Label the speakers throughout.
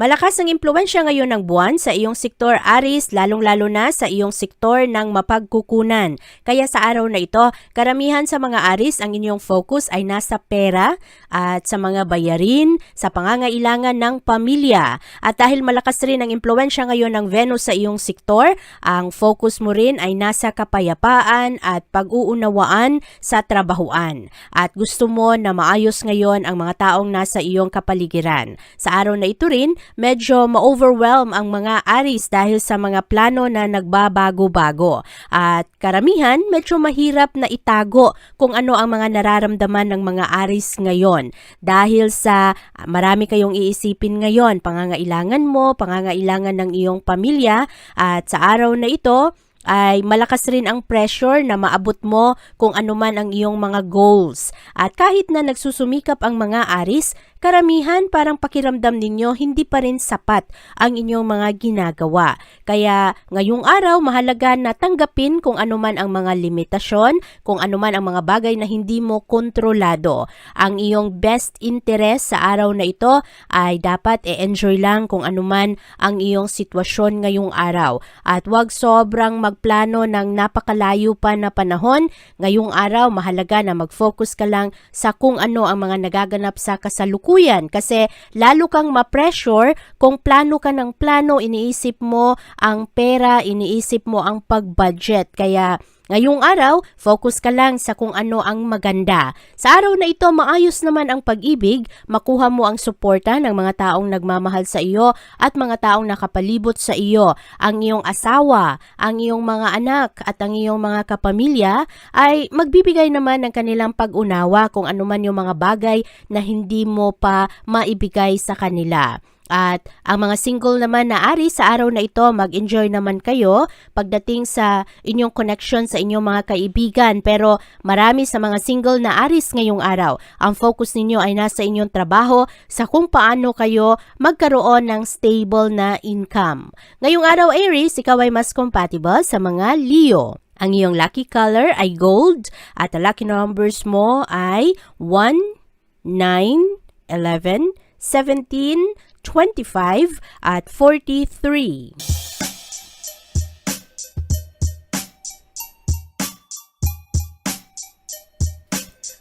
Speaker 1: Malakas ang impluensya ngayon ng buwan sa iyong sektor Aris, lalong-lalo na sa iyong sektor ng mapagkukunan. Kaya sa araw na ito, karamihan sa mga Aris ang inyong focus ay nasa pera at sa mga bayarin, sa pangangailangan ng pamilya. At dahil malakas rin ang impluensya ngayon ng Venus sa iyong sektor, ang focus mo rin ay nasa kapayapaan at pag-uunawaan sa trabahuan. At gusto mo na maayos ngayon ang mga taong nasa iyong kapaligiran. Sa araw na ito rin, medyo ma-overwhelm ang mga aris dahil sa mga plano na nagbabago-bago. At karamihan, medyo mahirap na itago kung ano ang mga nararamdaman ng mga aris ngayon. Dahil sa ah, marami kayong iisipin ngayon, pangangailangan mo, pangangailangan ng iyong pamilya, at sa araw na ito, ay malakas rin ang pressure na maabot mo kung ano man ang iyong mga goals. At kahit na nagsusumikap ang mga aris, karamihan parang pakiramdam ninyo hindi pa rin sapat ang inyong mga ginagawa. Kaya ngayong araw mahalaga na tanggapin kung ano man ang mga limitasyon, kung ano man ang mga bagay na hindi mo kontrolado. Ang iyong best interest sa araw na ito ay dapat e-enjoy lang kung ano man ang iyong sitwasyon ngayong araw. At huwag sobrang magplano ng napakalayo pa na panahon. Ngayong araw mahalaga na mag-focus ka lang sa kung ano ang mga nagaganap sa kasalukuyan kasi lalo kang ma-pressure kung plano ka ng plano, iniisip mo ang pera, iniisip mo ang pag-budget. Kaya Ngayong araw, focus ka lang sa kung ano ang maganda. Sa araw na ito, maayos naman ang pag-ibig, makuha mo ang suporta ng mga taong nagmamahal sa iyo at mga taong nakapalibot sa iyo. Ang iyong asawa, ang iyong mga anak at ang iyong mga kapamilya ay magbibigay naman ng kanilang pag-unawa kung ano man yung mga bagay na hindi mo pa maibigay sa kanila. At ang mga single naman na ari sa araw na ito, mag-enjoy naman kayo pagdating sa inyong connection sa inyong mga kaibigan. Pero marami sa mga single na aris ngayong araw, ang focus ninyo ay nasa inyong trabaho sa kung paano kayo magkaroon ng stable na income. Ngayong araw Aries, ikaw ay mas compatible sa mga Leo. Ang iyong lucky color ay gold at ang lucky numbers mo ay 1, 9, 11, 17, 25 at 43.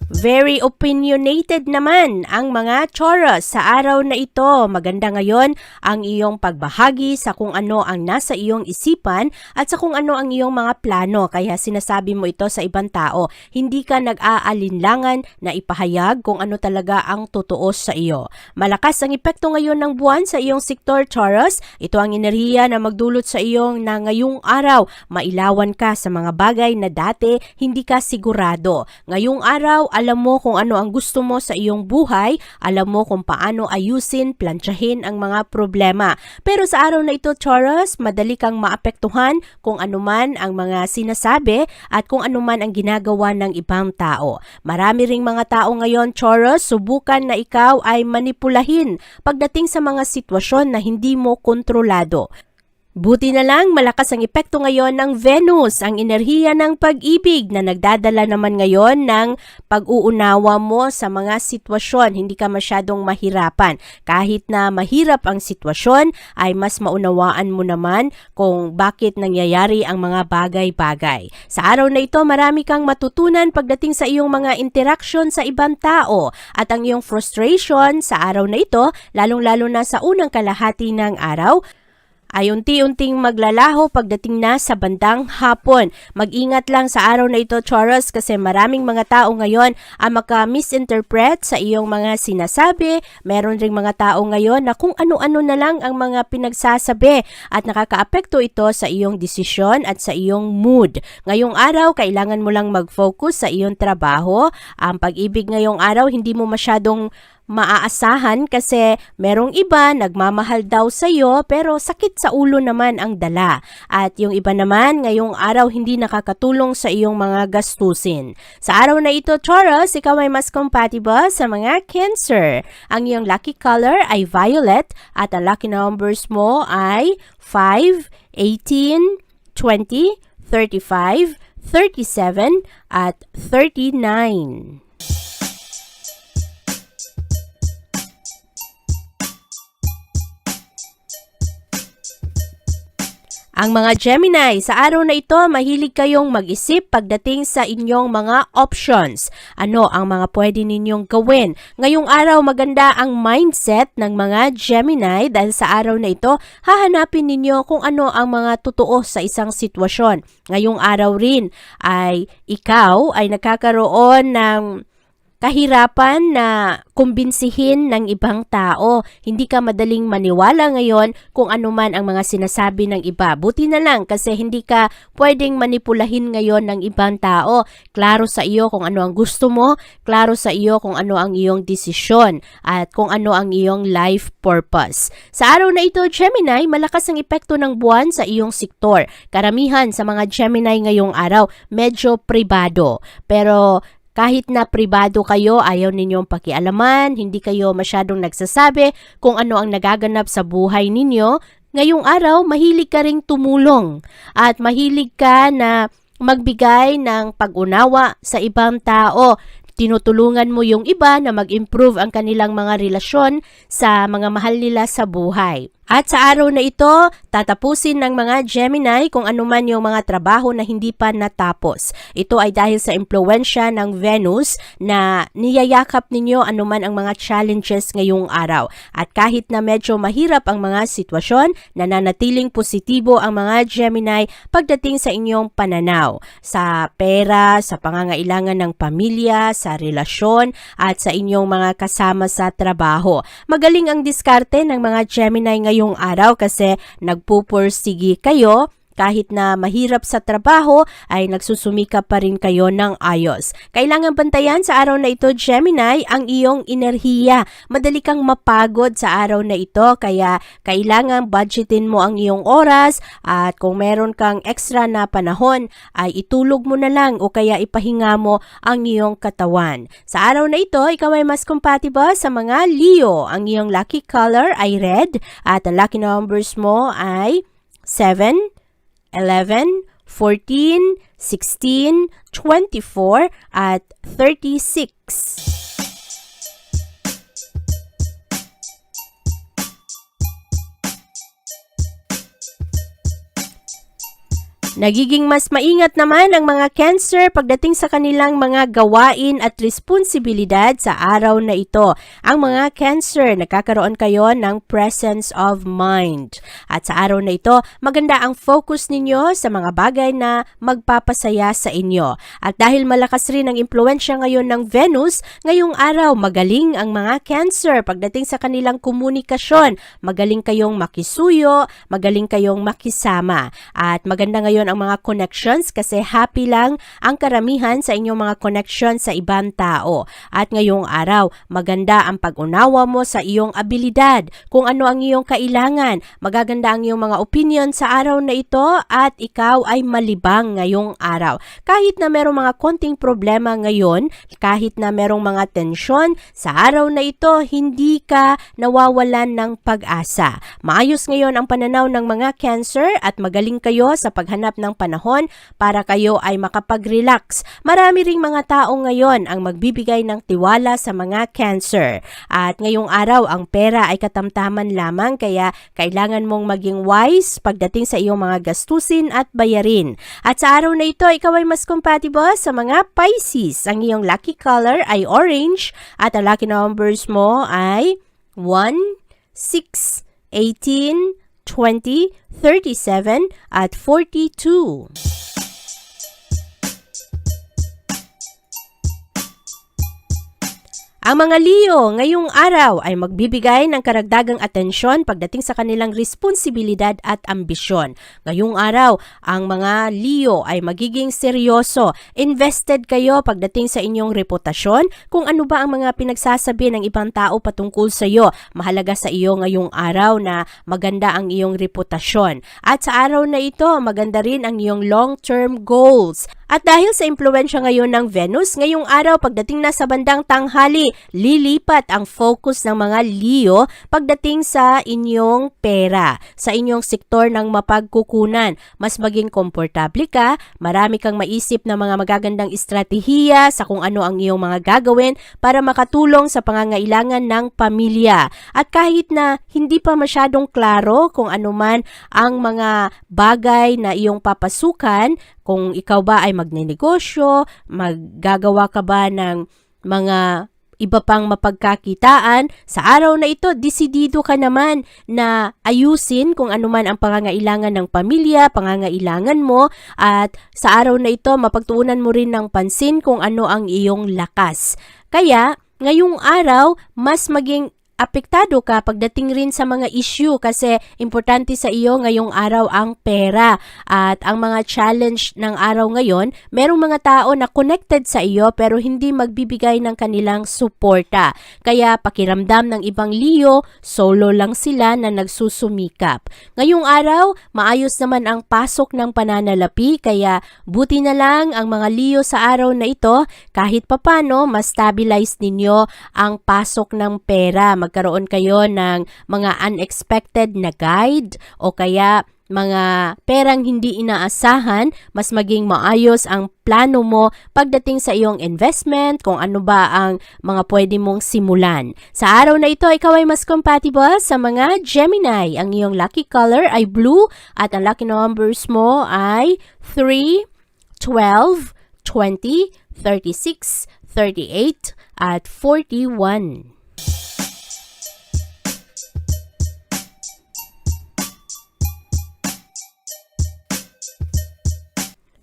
Speaker 1: Very opinionated naman ang mga Taurus sa araw na ito. Maganda ngayon ang iyong pagbahagi sa kung ano ang nasa iyong isipan at sa kung ano ang iyong mga plano. Kaya sinasabi mo ito sa ibang tao. Hindi ka nag-aalinlangan na ipahayag kung ano talaga ang totoo sa iyo. Malakas ang epekto ngayon ng buwan sa iyong sektor Taurus. Ito ang enerhiya na magdulot sa iyong na ngayong araw mailawan ka sa mga bagay na dati hindi ka sigurado. Ngayong araw, alam mo kung ano ang gusto mo sa iyong buhay, alam mo kung paano ayusin, plantsahin ang mga problema. Pero sa araw na ito, Taurus, madali kang maapektuhan kung ano man ang mga sinasabi at kung ano man ang ginagawa ng ibang tao. Marami ring mga tao ngayon, Taurus, subukan na ikaw ay manipulahin pagdating sa mga sitwasyon na hindi mo kontrolado. Buti na lang malakas ang epekto ngayon ng Venus, ang enerhiya ng pag-ibig na nagdadala naman ngayon ng pag-uunawa mo sa mga sitwasyon. Hindi ka masyadong mahirapan. Kahit na mahirap ang sitwasyon, ay mas maunawaan mo naman kung bakit nangyayari ang mga bagay-bagay. Sa araw na ito, marami kang matutunan pagdating sa iyong mga interaction sa ibang tao at ang iyong frustration sa araw na ito, lalong-lalo na sa unang kalahati ng araw, ay unti-unting maglalaho pagdating na sa bandang hapon. Mag-ingat lang sa araw na ito, Taurus, kasi maraming mga tao ngayon ang maka-misinterpret sa iyong mga sinasabi. Meron ring mga tao ngayon na kung ano-ano na lang ang mga pinagsasabi at nakakaapekto ito sa iyong desisyon at sa iyong mood. Ngayong araw, kailangan mo lang mag-focus sa iyong trabaho. Ang pag-ibig ngayong araw, hindi mo masyadong maaasahan kasi merong iba nagmamahal daw sa iyo pero sakit sa ulo naman ang dala. At yung iba naman ngayong araw hindi nakakatulong sa iyong mga gastusin. Sa araw na ito, Taurus, ikaw ay mas compatible sa mga Cancer. Ang iyong lucky color ay violet at ang lucky numbers mo ay 5, 18, 20, 35, 37 at 39. Ang mga Gemini, sa araw na ito, mahilig kayong mag-isip pagdating sa inyong mga options. Ano ang mga pwede ninyong gawin? Ngayong araw, maganda ang mindset ng mga Gemini dahil sa araw na ito, hahanapin ninyo kung ano ang mga totoo sa isang sitwasyon. Ngayong araw rin ay ikaw ay nakakaroon ng kahirapan na kumbinsihin ng ibang tao. Hindi ka madaling maniwala ngayon kung ano man ang mga sinasabi ng iba. Buti na lang kasi hindi ka pwedeng manipulahin ngayon ng ibang tao. Klaro sa iyo kung ano ang gusto mo, klaro sa iyo kung ano ang iyong desisyon at kung ano ang iyong life purpose. Sa araw na ito, Gemini, malakas ang epekto ng buwan sa iyong sektor. Karamihan sa mga Gemini ngayong araw, medyo pribado. Pero kahit na pribado kayo, ayaw ninyong pakialaman, hindi kayo masyadong nagsasabi kung ano ang nagaganap sa buhay ninyo, ngayong araw mahilig ka ring tumulong at mahilig ka na magbigay ng pag-unawa sa ibang tao. Tinutulungan mo yung iba na mag-improve ang kanilang mga relasyon sa mga mahal nila sa buhay. At sa araw na ito, tatapusin ng mga Gemini kung anuman yung mga trabaho na hindi pa natapos. Ito ay dahil sa impluensya ng Venus na niyayakap ninyo anuman ang mga challenges ngayong araw. At kahit na medyo mahirap ang mga sitwasyon, nananatiling positibo ang mga Gemini pagdating sa inyong pananaw. Sa pera, sa pangangailangan ng pamilya, sa relasyon, at sa inyong mga kasama sa trabaho. Magaling ang diskarte ng mga Gemini ngayong ngayong araw kasi nagpupursigi kayo kahit na mahirap sa trabaho ay nagsusumika pa rin kayo ng ayos. Kailangan bantayan sa araw na ito, Gemini, ang iyong enerhiya. Madali kang mapagod sa araw na ito kaya kailangan budgetin mo ang iyong oras at kung meron kang extra na panahon ay itulog mo na lang o kaya ipahinga mo ang iyong katawan. Sa araw na ito, ikaw ay mas compatible sa mga Leo. Ang iyong lucky color ay red at ang lucky numbers mo ay 7, 11, 14, 16, 24, at 36. Nagiging mas maingat naman ang mga cancer pagdating sa kanilang mga gawain at responsibilidad sa araw na ito. Ang mga cancer, nakakaroon kayo ng presence of mind. At sa araw na ito, maganda ang focus ninyo sa mga bagay na magpapasaya sa inyo. At dahil malakas rin ang impluensya ngayon ng Venus, ngayong araw magaling ang mga cancer pagdating sa kanilang komunikasyon. Magaling kayong makisuyo, magaling kayong makisama. At maganda ngayon ang mga connections kasi happy lang ang karamihan sa inyong mga connections sa ibang tao. At ngayong araw, maganda ang pag-unawa mo sa iyong abilidad, kung ano ang iyong kailangan, magaganda ang iyong mga opinion sa araw na ito at ikaw ay malibang ngayong araw. Kahit na merong mga konting problema ngayon, kahit na merong mga tensyon, sa araw na ito, hindi ka nawawalan ng pag-asa. Maayos ngayon ang pananaw ng mga cancer at magaling kayo sa paghanap ng panahon para kayo ay makapag-relax. Marami ring mga tao ngayon ang magbibigay ng tiwala sa mga cancer. At ngayong araw, ang pera ay katamtaman lamang kaya kailangan mong maging wise pagdating sa iyong mga gastusin at bayarin. At sa araw na ito, ikaw ay mas compatible sa mga Pisces. Ang iyong lucky color ay orange at ang lucky numbers mo ay 1, 6, 18, 20, 37, at 42. Ang mga Leo ngayong araw ay magbibigay ng karagdagang atensyon pagdating sa kanilang responsibilidad at ambisyon. Ngayong araw, ang mga Leo ay magiging seryoso. Invested kayo pagdating sa inyong reputasyon kung ano ba ang mga pinagsasabi ng ibang tao patungkol sa iyo. Mahalaga sa iyo ngayong araw na maganda ang iyong reputasyon. At sa araw na ito, maganda rin ang iyong long-term goals. At dahil sa impluensya ngayon ng Venus, ngayong araw pagdating na sa bandang tanghali, lilipat ang focus ng mga Leo pagdating sa inyong pera, sa inyong sektor ng mapagkukunan. Mas maging komportable ka, marami kang maisip na mga magagandang estratehiya sa kung ano ang iyong mga gagawin para makatulong sa pangangailangan ng pamilya. At kahit na hindi pa masyadong klaro kung ano man ang mga bagay na iyong papasukan, kung ikaw ba ay magnenegosyo, maggagawa ka ba ng mga iba pang mapagkakitaan, sa araw na ito, desidido ka naman na ayusin kung ano man ang pangangailangan ng pamilya, pangangailangan mo, at sa araw na ito, mapagtuunan mo rin ng pansin kung ano ang iyong lakas. Kaya, ngayong araw, mas maging apektado ka pagdating rin sa mga issue kasi importante sa iyo ngayong araw ang pera at ang mga challenge ng araw ngayon, merong mga tao na connected sa iyo pero hindi magbibigay ng kanilang suporta. Kaya pakiramdam ng ibang Leo, solo lang sila na nagsusumikap. Ngayong araw, maayos naman ang pasok ng pananalapi kaya buti na lang ang mga Leo sa araw na ito kahit papano mas stabilize ninyo ang pasok ng pera magkaroon kayo ng mga unexpected na guide o kaya mga perang hindi inaasahan, mas maging maayos ang plano mo pagdating sa iyong investment, kung ano ba ang mga pwede mong simulan. Sa araw na ito, ikaw ay mas compatible sa mga Gemini. Ang iyong lucky color ay blue at ang lucky numbers mo ay 3, 12, 20, 36, 38, at 41.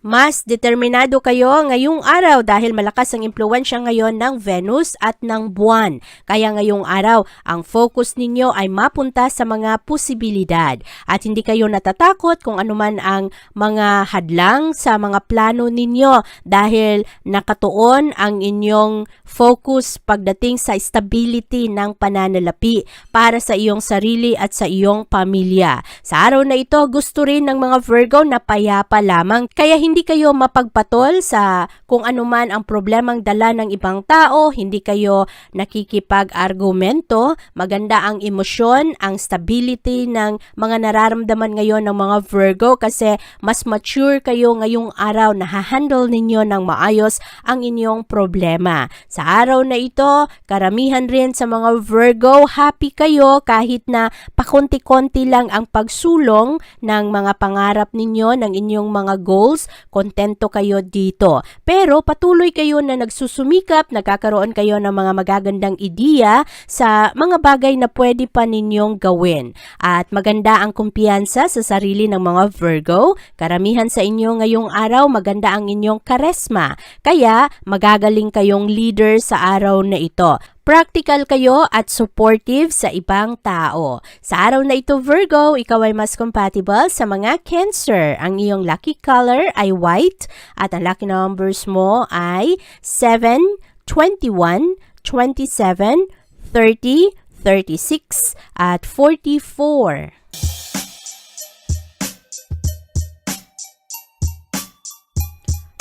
Speaker 1: Mas determinado kayo ngayong araw dahil malakas ang impluensya ngayon ng Venus at ng buwan. Kaya ngayong araw, ang focus ninyo ay mapunta sa mga posibilidad at hindi kayo natatakot kung anuman ang mga hadlang sa mga plano ninyo dahil nakatuon ang inyong focus pagdating sa stability ng pananalapi para sa iyong sarili at sa iyong pamilya. Sa araw na ito, gusto rin ng mga Virgo na payapa lamang kaya hindi hindi kayo mapagpatol sa kung anuman ang problemang dala ng ibang tao, hindi kayo nakikipag-argumento, maganda ang emosyon, ang stability ng mga nararamdaman ngayon ng mga Virgo kasi mas mature kayo ngayong araw. Na handle ninyo ng maayos ang inyong problema. Sa araw na ito, karamihan rin sa mga Virgo, happy kayo kahit na pakunti-konti lang ang pagsulong ng mga pangarap ninyo, ng inyong mga goals, kontento kayo dito. Pero patuloy kayo na nagsusumikap, nagkakaroon kayo ng mga magagandang ideya sa mga bagay na pwede pa ninyong gawin. At maganda ang kumpiyansa sa sarili ng mga Virgo. Karamihan sa inyo ngayong araw, maganda ang inyong karesma. Kaya magagaling kayong leader sa araw na ito practical kayo at supportive sa ibang tao. Sa araw na ito Virgo, ikaw ay mas compatible sa mga Cancer. Ang iyong lucky color ay white at ang lucky numbers mo ay 7, 21, 27, 30, 36 at 44.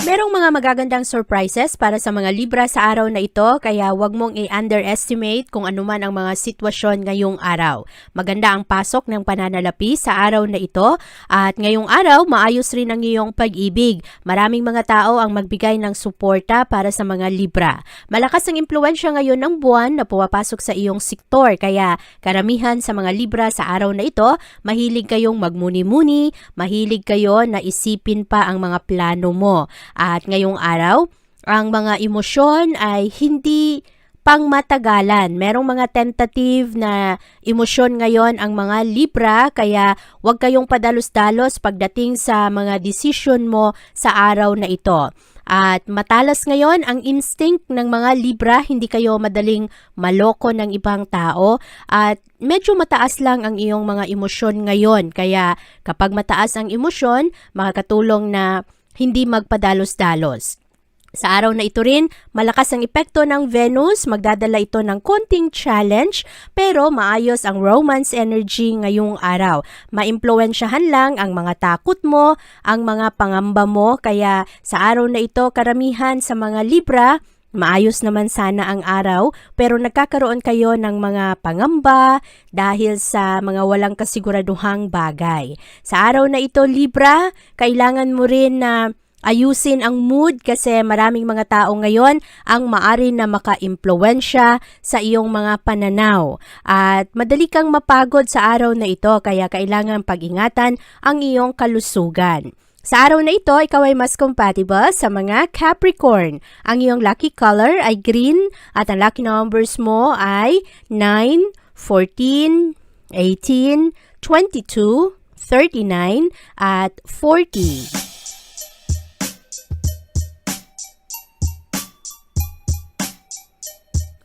Speaker 1: Merong mga magagandang surprises para sa mga Libra sa araw na ito kaya wag mong i-underestimate kung ano man ang mga sitwasyon ngayong araw. Maganda ang pasok ng pananalapi sa araw na ito at ngayong araw maayos rin ang iyong pag-ibig. Maraming mga tao ang magbigay ng suporta para sa mga Libra. Malakas ang impluensya ngayon ng buwan na pumapasok sa iyong sektor kaya karamihan sa mga Libra sa araw na ito mahilig kayong magmuni-muni, mahilig kayo na isipin pa ang mga plano mo. At ngayong araw, ang mga emosyon ay hindi pang matagalan. Merong mga tentative na emosyon ngayon ang mga Libra kaya huwag kayong padalos-dalos pagdating sa mga decision mo sa araw na ito. At matalas ngayon ang instinct ng mga Libra, hindi kayo madaling maloko ng ibang tao at medyo mataas lang ang iyong mga emosyon ngayon. Kaya kapag mataas ang emosyon, makakatulong na hindi magpadalos-dalos. Sa araw na ito rin, malakas ang epekto ng Venus, magdadala ito ng konting challenge, pero maayos ang romance energy ngayong araw. Maimpluwensyahan lang ang mga takot mo, ang mga pangamba mo, kaya sa araw na ito, karamihan sa mga Libra, Maayos naman sana ang araw pero nagkakaroon kayo ng mga pangamba dahil sa mga walang kasiguraduhang bagay. Sa araw na ito Libra, kailangan mo rin na ayusin ang mood kasi maraming mga tao ngayon ang maari na maka-impluensya sa iyong mga pananaw. At madali kang mapagod sa araw na ito kaya kailangan pag-ingatan ang iyong kalusugan. Sa araw na ito, ikaw ay mas compatible sa mga Capricorn. Ang iyong lucky color ay green at ang lucky numbers mo ay 9, 14, 18, 22, 39 at 40.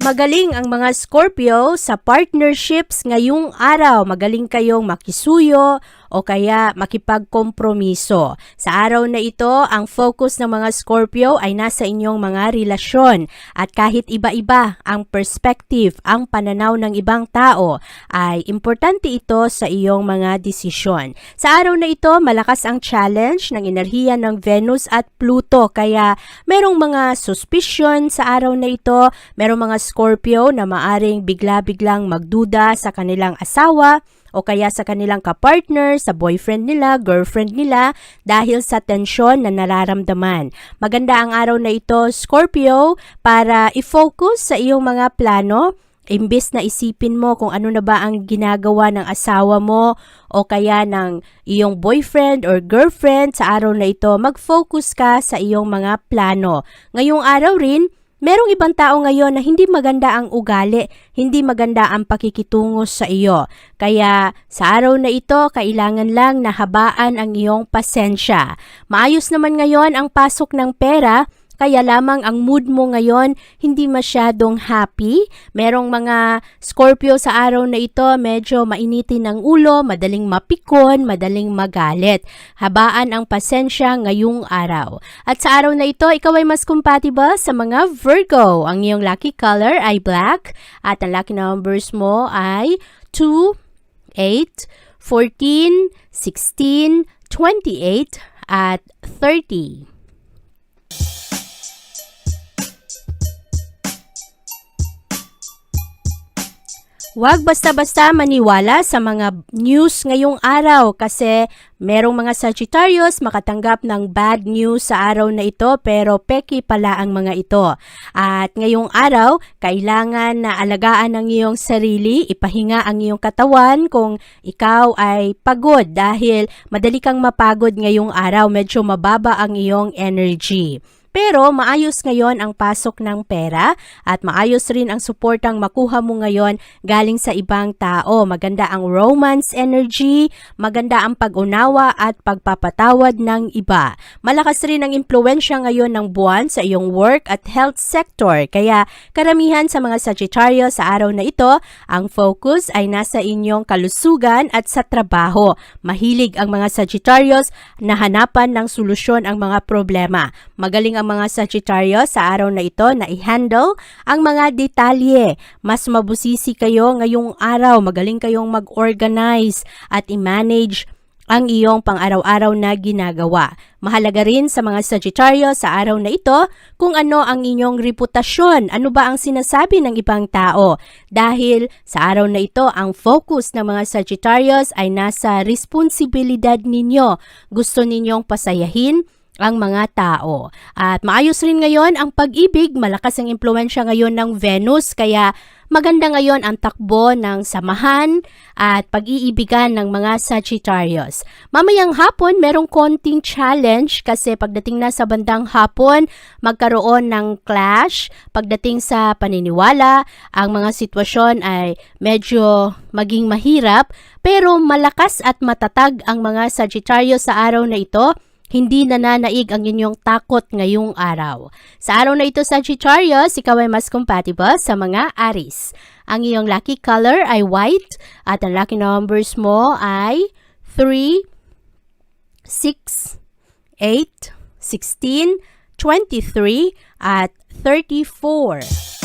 Speaker 1: Magaling ang mga Scorpio sa partnerships ngayong araw. Magaling kayong makisuyo o kaya makipagkompromiso. Sa araw na ito, ang focus ng mga Scorpio ay nasa inyong mga relasyon at kahit iba-iba ang perspective, ang pananaw ng ibang tao, ay importante ito sa iyong mga desisyon. Sa araw na ito, malakas ang challenge ng enerhiya ng Venus at Pluto kaya merong mga suspicion sa araw na ito, merong mga Scorpio na maaring bigla-biglang magduda sa kanilang asawa, o kaya sa kanilang kapartner, sa boyfriend nila, girlfriend nila dahil sa tensyon na nararamdaman. Maganda ang araw na ito, Scorpio, para i-focus sa iyong mga plano Imbes na isipin mo kung ano na ba ang ginagawa ng asawa mo o kaya ng iyong boyfriend or girlfriend sa araw na ito, mag-focus ka sa iyong mga plano. Ngayong araw rin, Merong ibang tao ngayon na hindi maganda ang ugali, hindi maganda ang pakikitungo sa iyo. Kaya sa araw na ito, kailangan lang na habaan ang iyong pasensya. Maayos naman ngayon ang pasok ng pera, kaya lamang ang mood mo ngayon hindi masyadong happy. Merong mga Scorpio sa araw na ito medyo mainitin ang ulo, madaling mapikon, madaling magalit. Habaan ang pasensya ngayong araw. At sa araw na ito, ikaw ay mas compatible sa mga Virgo. Ang iyong lucky color ay black at ang lucky numbers mo ay 2, 8, 14, 16, 28 at 30. Huwag basta-basta maniwala sa mga news ngayong araw kasi merong mga Sagittarius makatanggap ng bad news sa araw na ito pero peki pala ang mga ito. At ngayong araw, kailangan na alagaan ang iyong sarili, ipahinga ang iyong katawan kung ikaw ay pagod dahil madali kang mapagod ngayong araw, medyo mababa ang iyong energy. Pero maayos ngayon ang pasok ng pera at maayos rin ang suportang makuha mo ngayon galing sa ibang tao. Maganda ang romance energy, maganda ang pag-unawa at pagpapatawad ng iba. Malakas rin ang impluensya ngayon ng buwan sa iyong work at health sector. Kaya karamihan sa mga Sagittarius sa araw na ito, ang focus ay nasa inyong kalusugan at sa trabaho. Mahilig ang mga Sagittarius na hanapan ng solusyon ang mga problema. Magaling ang mga Sagittarius sa araw na ito na i-handle ang mga detalye. Mas mabusisi kayo ngayong araw. Magaling kayong mag-organize at i-manage ang iyong pang-araw-araw na ginagawa. Mahalaga rin sa mga Sagittarius sa araw na ito kung ano ang inyong reputasyon, ano ba ang sinasabi ng ibang tao. Dahil sa araw na ito, ang focus ng mga Sagittarius ay nasa responsibilidad ninyo. Gusto ninyong pasayahin ang mga tao. At maayos rin ngayon ang pag-ibig, malakas ang impluensya ngayon ng Venus, kaya maganda ngayon ang takbo ng samahan at pag-iibigan ng mga Sagittarius. Mamayang hapon, merong konting challenge kasi pagdating na sa bandang hapon, magkaroon ng clash. Pagdating sa paniniwala, ang mga sitwasyon ay medyo maging mahirap, pero malakas at matatag ang mga Sagittarius sa araw na ito hindi nananaig ang inyong takot ngayong araw. Sa araw na ito, Sagittarius, ikaw ay mas compatible sa mga Aris. Ang iyong lucky color ay white at ang lucky numbers mo ay 3, 6, 8, 16, 23, at 34.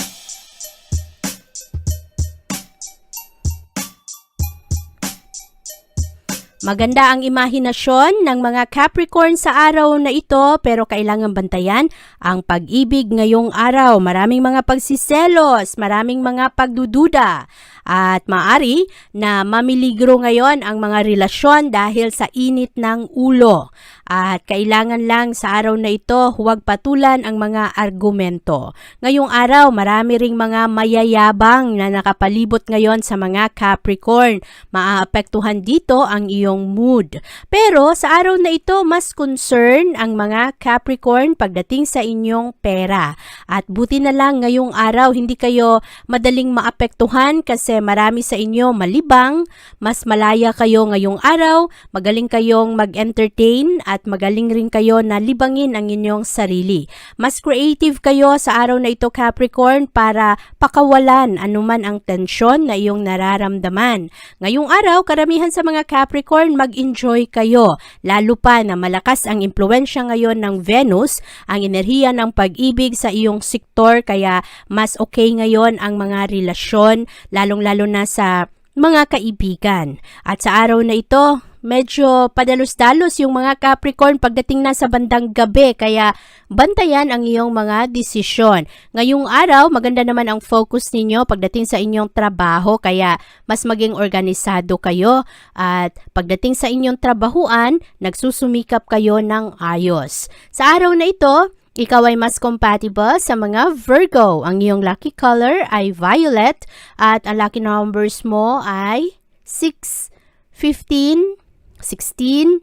Speaker 1: Maganda ang imahinasyon ng mga Capricorn sa araw na ito pero kailangan bantayan ang pag-ibig ngayong araw. Maraming mga pagsiselos, maraming mga pagdududa at maari na mamiligro ngayon ang mga relasyon dahil sa init ng ulo. At kailangan lang sa araw na ito huwag patulan ang mga argumento. Ngayong araw marami ring mga mayayabang na nakapalibot ngayon sa mga Capricorn. Maaapektuhan dito ang iyong mood. Pero sa araw na ito mas concern ang mga Capricorn pagdating sa inyong pera. At buti na lang ngayong araw hindi kayo madaling maapektuhan kasi marami sa inyo malibang, mas malaya kayo ngayong araw, magaling kayong mag-entertain at magaling rin kayo na libangin ang inyong sarili. Mas creative kayo sa araw na ito Capricorn para pakawalan anuman ang tensyon na iyong nararamdaman. Ngayong araw, karamihan sa mga Capricorn mag-enjoy kayo, lalo pa na malakas ang impluensya ngayon ng Venus, ang enerhiya ng pag-ibig sa iyong sektor kaya mas okay ngayon ang mga relasyon, lalong-lalo na sa mga kaibigan. At sa araw na ito, medyo padalos-dalos yung mga Capricorn pagdating na sa bandang gabi kaya bantayan ang iyong mga desisyon. Ngayong araw, maganda naman ang focus ninyo pagdating sa inyong trabaho kaya mas maging organisado kayo at pagdating sa inyong trabahuan, nagsusumikap kayo ng ayos. Sa araw na ito, ikaw ay mas compatible sa mga Virgo. Ang iyong lucky color ay violet at ang lucky numbers mo ay 6, 15, 16,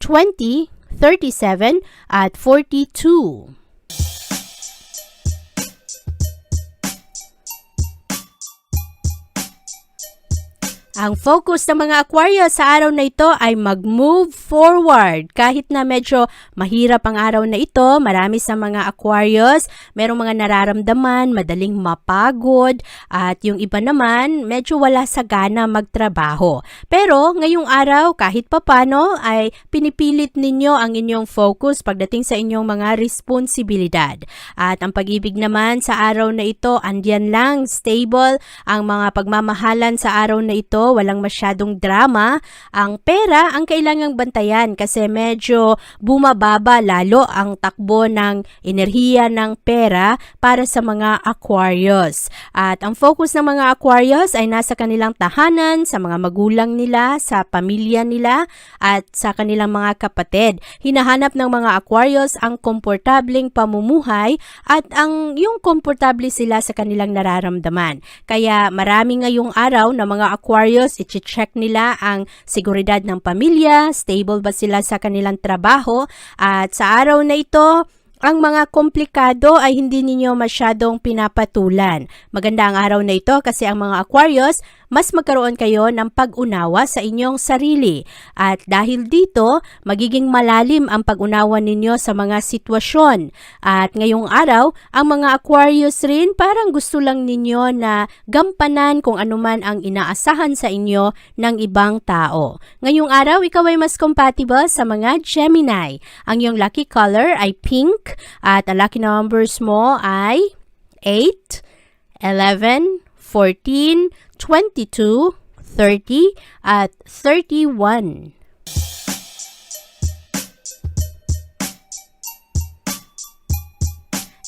Speaker 1: 20, 37 at 42. Ang focus ng mga Aquarius sa araw na ito ay mag-move forward. Kahit na medyo mahirap ang araw na ito, marami sa mga Aquarius, merong mga nararamdaman, madaling mapagod, at yung iba naman, medyo wala sa gana magtrabaho. Pero ngayong araw, kahit papano, ay pinipilit ninyo ang inyong focus pagdating sa inyong mga responsibilidad. At ang pag-ibig naman sa araw na ito, andyan lang, stable, ang mga pagmamahalan sa araw na ito, walang masyadong drama. Ang pera ang kailangang bantayan kasi medyo bumababa lalo ang takbo ng enerhiya ng pera para sa mga Aquarius. At ang focus ng mga Aquarius ay nasa kanilang tahanan, sa mga magulang nila, sa pamilya nila, at sa kanilang mga kapatid. Hinahanap ng mga Aquarius ang komportableng pamumuhay at ang yung komportable sila sa kanilang nararamdaman. Kaya marami ngayong araw na mga Aquarius i-check nila ang seguridad ng pamilya, stable ba sila sa kanilang trabaho, at sa araw na ito, ang mga komplikado ay hindi ninyo masyadong pinapatulan. Maganda ang araw na ito kasi ang mga Aquarius, mas magkaroon kayo ng pag-unawa sa inyong sarili. At dahil dito, magiging malalim ang pag-unawa ninyo sa mga sitwasyon. At ngayong araw, ang mga Aquarius rin parang gusto lang ninyo na gampanan kung anuman ang inaasahan sa inyo ng ibang tao. Ngayong araw, ikaw ay mas compatible sa mga Gemini. Ang iyong lucky color ay pink at ang lucky numbers mo ay 8, 11, 14, 22, 30 at 31.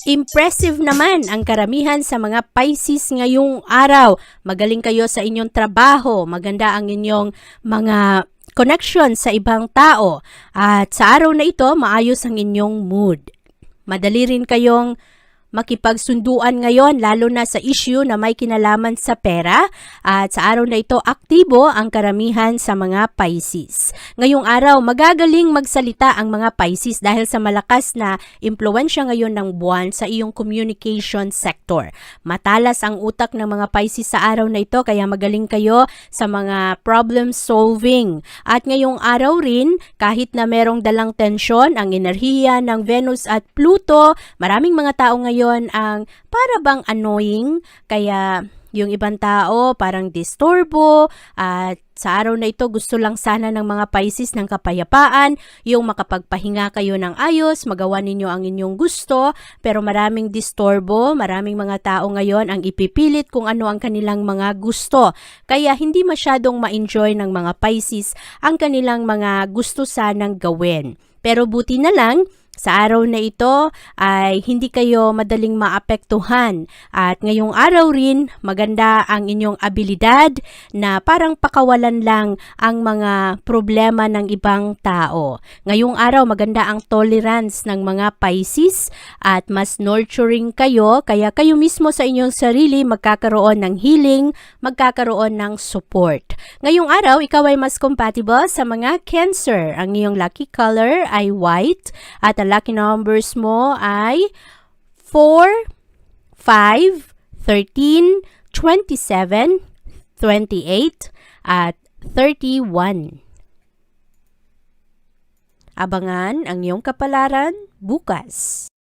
Speaker 1: Impressive naman ang karamihan sa mga Pisces ngayong araw. Magaling kayo sa inyong trabaho, maganda ang inyong mga connection sa ibang tao. At sa araw na ito, maayos ang inyong mood. Madali rin kayong makipagsunduan ngayon lalo na sa issue na may kinalaman sa pera at sa araw na ito aktibo ang karamihan sa mga Pisces. Ngayong araw magagaling magsalita ang mga Pisces dahil sa malakas na impluensya ngayon ng buwan sa iyong communication sector. Matalas ang utak ng mga Pisces sa araw na ito kaya magaling kayo sa mga problem solving. At ngayong araw rin kahit na merong dalang tensyon ang enerhiya ng Venus at Pluto, maraming mga tao ngayon ang para bang annoying kaya yung ibang tao parang disturbo at sa araw na ito gusto lang sana ng mga Pisces ng kapayapaan, yung makapagpahinga kayo ng ayos, magawa ninyo ang inyong gusto, pero maraming disturbo, maraming mga tao ngayon ang ipipilit kung ano ang kanilang mga gusto. Kaya hindi masyadong ma-enjoy ng mga Pisces ang kanilang mga gusto sanang gawin. Pero buti na lang, sa araw na ito ay hindi kayo madaling maapektuhan at ngayong araw rin maganda ang inyong abilidad na parang pakawalan lang ang mga problema ng ibang tao. Ngayong araw maganda ang tolerance ng mga Pisces at mas nurturing kayo kaya kayo mismo sa inyong sarili magkakaroon ng healing, magkakaroon ng support. Ngayong araw ikaw ay mas compatible sa mga Cancer. Ang iyong lucky color ay white at lucky numbers mo ay 4, 5, 13, 27, 28, at 31. Abangan ang iyong kapalaran bukas.